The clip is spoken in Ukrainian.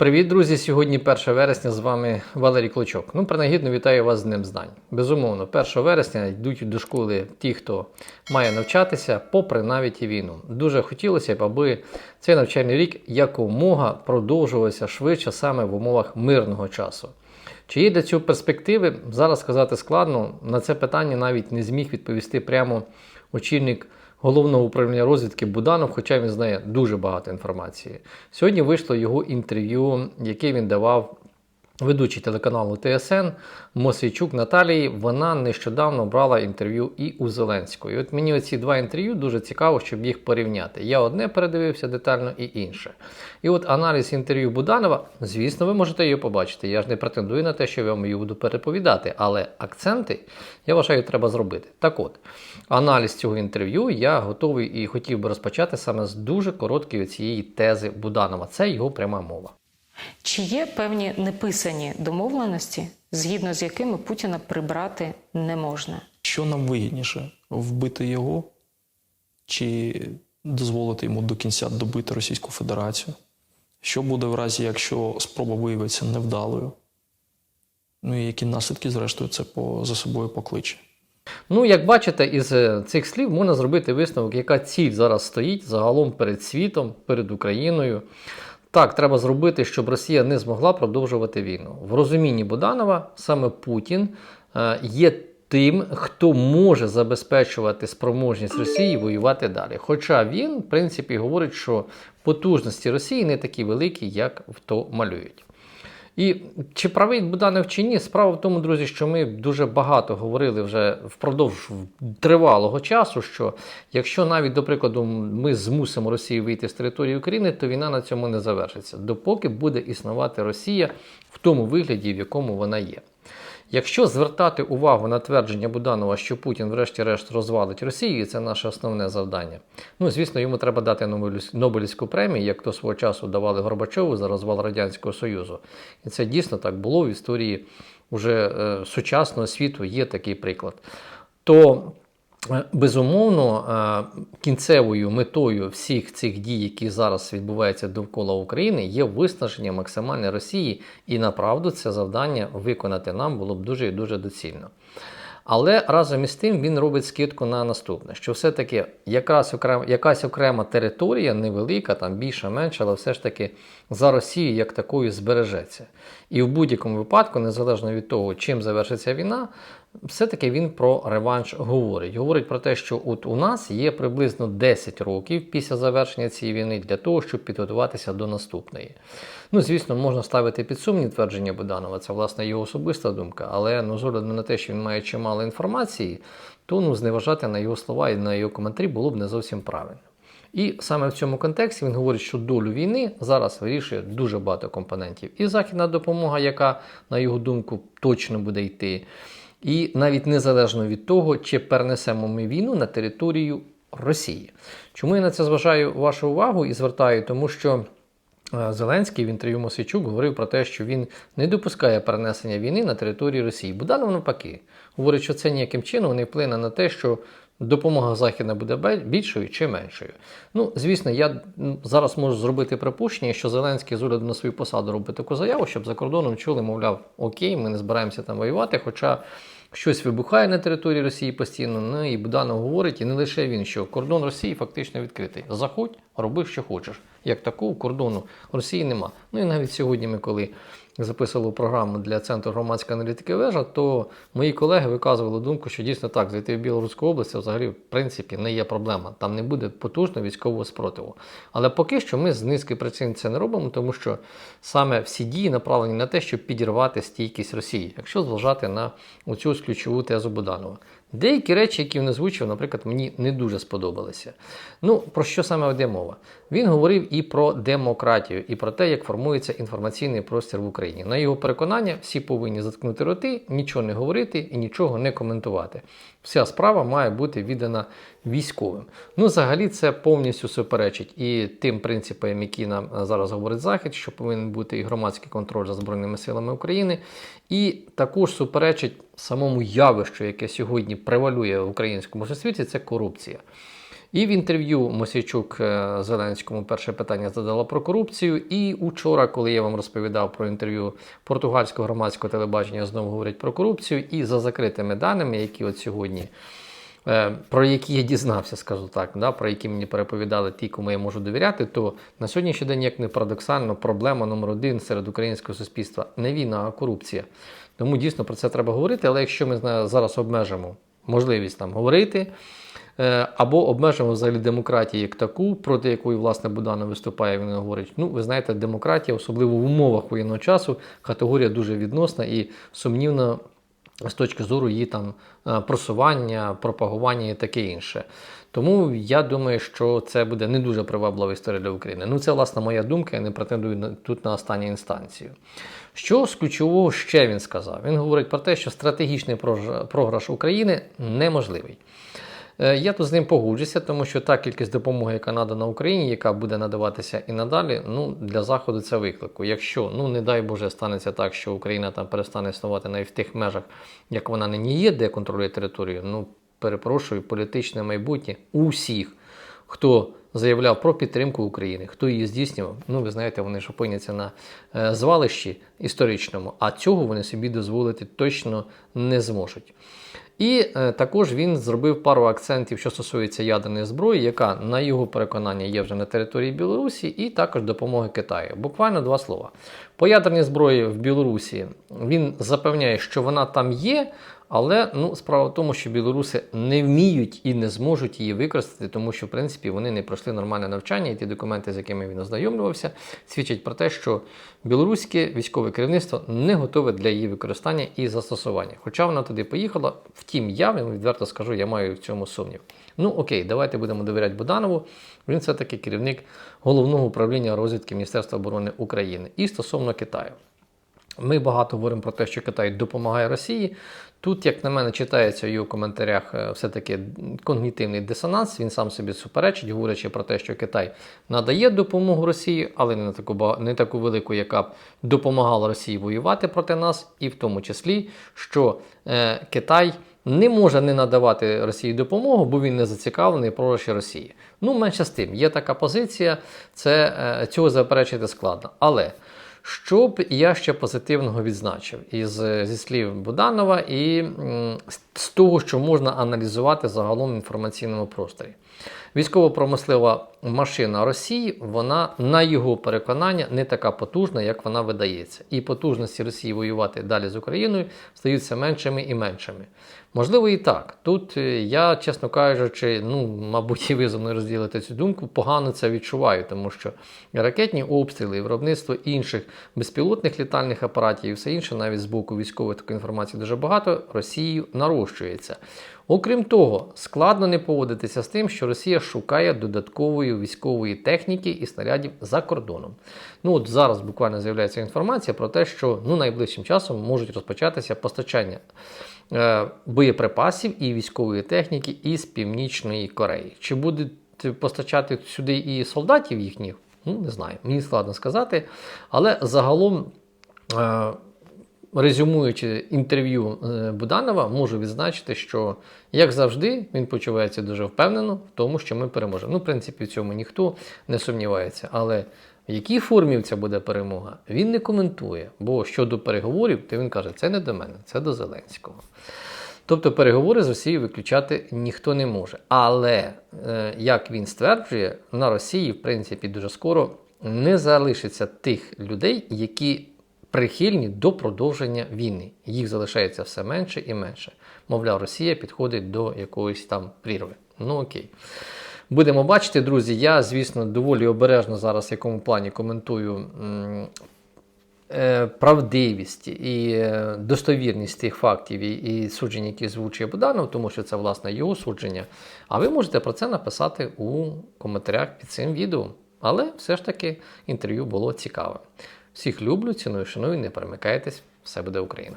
Привіт, друзі! Сьогодні 1 вересня з вами Валерій Клочок. Ну, принагідно вітаю вас з Днем Знань. Безумовно, 1 вересня йдуть до школи ті, хто має навчатися, попри навіть і війну. Дуже хотілося б, аби цей навчальний рік якомога продовжувався швидше саме в умовах мирного часу. Чи є для цього перспективи? Зараз сказати складно. На це питання навіть не зміг відповісти прямо очільник головного управління розвідки Буданов, хоча він знає дуже багато інформації. Сьогодні вийшло його інтерв'ю, яке він давав ведучий телеканалу ТСН Мосейчук Наталії. Вона нещодавно брала інтерв'ю і у Зеленського. І от мені оці два інтерв'ю дуже цікаво, щоб їх порівняти. Я одне передивився детально і інше. І от аналіз інтерв'ю Буданова, звісно, ви можете її побачити. Я ж не претендую на те, що я вам її буду переповідати, але акценти, я вважаю, треба зробити. Так от, аналіз цього інтерв'ю я готовий і хотів би розпочати саме з дуже короткої цієї тези Буданова. Це його пряма мова. Чи є певні неписані домовленості, згідно з якими Путіна прибрати не можна? Що нам вигідніше вбити його чи дозволити йому до кінця добити Російську Федерацію? Що буде в разі, якщо спроба виявиться невдалою? Ну і які наслідки, зрештою, це по, за собою покличе? Ну, як бачите, із е, цих слів можна зробити висновок, яка ціль зараз стоїть загалом перед світом, перед Україною. Так, треба зробити, щоб Росія не змогла продовжувати війну. В розумінні Буданова саме Путін е, є тим, хто може забезпечувати спроможність Росії воювати далі. Хоча він, в принципі, говорить, що потужності Росії не такі великі, як в то малюють. І чи правий Буданов чи ні, справа в тому, друзі, що ми дуже багато говорили вже впродовж тривалого часу, що якщо навіть, до прикладу, ми змусимо Росію вийти з території України, то війна на цьому не завершиться, допоки буде існувати Росія в тому вигляді, в якому вона є. Якщо звертати увагу на твердження Буданова, що Путін, врешті-решт, розвалить Росію, це наше основне завдання. Ну, звісно, йому треба дати Нобелівську- премію, як то свого часу давали Горбачову за розвал Радянського Союзу. І це дійсно так було в історії уже е, сучасного світу, є такий приклад. То Безумовно, е, кінцевою метою всіх цих дій, які зараз відбуваються довкола України, є виснаження максимальне Росії, і направду це завдання виконати нам було б дуже і дуже доцільно. Але разом із тим він робить скидку на наступне: що все-таки якраз окрема, якась окрема територія, невелика, там більша, менша, але все ж таки за Росією як такою збережеться. І в будь-якому випадку, незалежно від того, чим завершиться війна, все-таки він про реванш говорить. Говорить про те, що от у нас є приблизно 10 років після завершення цієї війни для того, щоб підготуватися до наступної. Ну, звісно, можна ставити під сумнів твердження Буданова, це власне його особиста думка, але ну, з огляду на те, що він має чимало інформації, то ну, зневажати на його слова і на його коментарі було б не зовсім правильно. І саме в цьому контексті він говорить, що долю війни зараз вирішує дуже багато компонентів. І західна допомога, яка, на його думку, точно буде йти. І навіть незалежно від того, чи перенесемо ми війну на територію Росії. Чому я на це зважаю вашу увагу і звертаю? Тому що е, Зеленський в інтерв'ю Мосичук говорив про те, що він не допускає перенесення війни на територію Росії. Буданов навпаки говорить, що це ніяким чином не вплине на те, що допомога західна буде більшою чи меншою. Ну, звісно, я зараз можу зробити припущення, що Зеленський з огляду на свою посаду робить таку заяву, щоб за кордоном чули, мовляв, окей, ми не збираємося там воювати, хоча. Щось вибухає на території Росії постійно. Ну і Буданов говорить, і не лише він, що кордон Росії фактично відкритий. Заходь, роби, що хочеш. Як такого кордону Росії нема. Ну і навіть сьогодні ми, коли записували програму для центру громадської аналітики вежа, то мої колеги виказували думку, що дійсно так, зайти в Білоруську область взагалі в принципі не є проблема. Там не буде потужного військового спротиву. Але поки що ми з низки причин це не робимо, тому що саме всі дії направлені на те, щоб підірвати стійкість Росії, якщо зважати на оцю ключову тезу Буданова. Деякі речі, які він озвучив, наприклад, мені не дуже сподобалися. Ну, про що саме йде мова? Він говорив і про демократію, і про те, як формується інформаційний простір в Україні. На його переконання, всі повинні заткнути роти, нічого не говорити і нічого не коментувати. Вся справа має бути віддана військовим. Ну, взагалі, це повністю суперечить і тим принципам, які нам зараз говорить Захід, що повинен бути і громадський контроль за Збройними силами України, і також суперечить самому явищу, яке сьогодні превалює в українському суспільстві, це корупція. І в інтерв'ю Мосійчук е, Зеленському перше питання задала про корупцію. І учора, коли я вам розповідав про інтерв'ю португальського громадського телебачення, знову говорять про корупцію. І за закритими даними, які от сьогодні, е, про які я дізнався, скажу так, да, про які мені переповідали ті, кому я можу довіряти, то на сьогоднішній день, як не парадоксально, проблема номер один серед українського суспільства не війна, а корупція. Тому дійсно про це треба говорити. Але якщо ми зараз обмежимо можливість там говорити. Е, Або обмежимо взагалі демократію як таку, проти якої власне Буданов виступає. Він говорить: ну ви знаєте, демократія, особливо в умовах воєнного часу, категорія дуже відносна і сумнівна з точки зору її там е, просування, пропагування і таке інше. Тому я думаю, що це буде не дуже приваблива історія для України. Ну, це власне моя думка, я не претендую тут на останню інстанцію. Що з ключового ще він сказав? Він говорить про те, що стратегічний програш України неможливий. Е, Я тут з ним погоджуся, тому що та кількість допомоги, яка надана Україні, яка буде надаватися і надалі, ну для заходу це виклику. Якщо ну не дай Боже станеться так, що Україна там перестане існувати навіть в тих межах, як вона нині є, де контролює територію. Ну перепрошую, політичне майбутнє усіх, хто заявляв про підтримку України, хто її здійснював. Ну ви знаєте, вони ж опиняться на е, звалищі історичному, а цього вони собі дозволити точно не зможуть. І е, також він зробив пару акцентів, що стосується ядерної зброї, яка, на його переконання, є вже на території Білорусі, і також допомоги Китаю. Буквально два слова. По ядерній зброї в Білорусі він запевняє, що вона там є, але ну, справа в тому, що білоруси не вміють і не зможуть її використати, тому що в принципі вони не пройшли нормальне навчання, і ті документи, з якими він ознайомлювався, свідчать про те, що білоруське військове керівництво не готове для її використання і застосування. Хоча вона туди поїхала, втім, я відверто скажу, я маю в цьому сумнів. Ну окей, давайте будемо довіряти Буданову. Він все-таки керівник головного управління розвідки Міністерства оборони України. І стосовно Китаю. Ми багато говоримо про те, що Китай допомагає Росії. Тут, як на мене, читається в його коментарях е, все-таки когнітивний дисонанс. Він сам собі суперечить, говорячи про те, що Китай надає допомогу Росії, але не таку не таку велику, яка б допомагала Росії воювати проти нас, і в тому числі, що е, Китай не може не надавати Росії допомогу, бо він не зацікавлений в Росії. Ну, менше з тим, є така позиція, це е, цього заперечити складно. Але що б я ще позитивного відзначив із зі слів Буданова і з- того, що можна аналізувати загалом в інформаційному просторі. Військово-промислива машина Росії, вона на його переконання не така потужна, як вона видається. І потужності Росії воювати далі з Україною стаються меншими і меншими. Можливо, і так. Тут е, я, чесно кажучи, ну, мабуть, і ви зі мною розділите цю думку, погано це відчуваю, тому що ракетні обстріли, і виробництво інших безпілотних літальних апаратів і все інше, навіть з боку військової такої інформації дуже багато, Росією нарощується. Окрім того, складно не поводитися з тим, що Росія шукає додаткової військової техніки і снарядів за кордоном. Ну от зараз буквально з'являється інформація про те, що ну найближчим часом можуть розпочатися постачання е, боєприпасів і військової техніки із Північної Кореї. Чи будуть постачати сюди і солдатів їхніх? Ну, не знаю, мені складно сказати. Але загалом. Е, резюмуючи інтерв'ю е, Буданова, можу відзначити, що, як завжди, він почувається дуже впевнено в тому, що ми переможемо. Ну, в принципі, в цьому ніхто не сумнівається. Але в якій формі ця буде перемога, він не коментує. Бо щодо переговорів, то він каже, це не до мене, це до Зеленського. Тобто переговори з Росією виключати ніхто не може. Але, е, як він стверджує, на Росії, в принципі, дуже скоро не залишиться тих людей, які прихильні до продовження війни. Їх залишається все менше і менше. Мовляв, Росія підходить до якоїсь там прірви. Ну окей. Будемо бачити, друзі. Я, звісно, доволі обережно зараз в якому плані коментую правдивість і е, достовірність тих фактів і, і суджень, які звучує Буданов, тому що це власне його судження. А ви можете про це написати у коментарях під цим відео. Але все ж таки інтерв'ю було цікаве. Всіх люблю, ціную, шаную, не перемикайтесь, все буде Україна.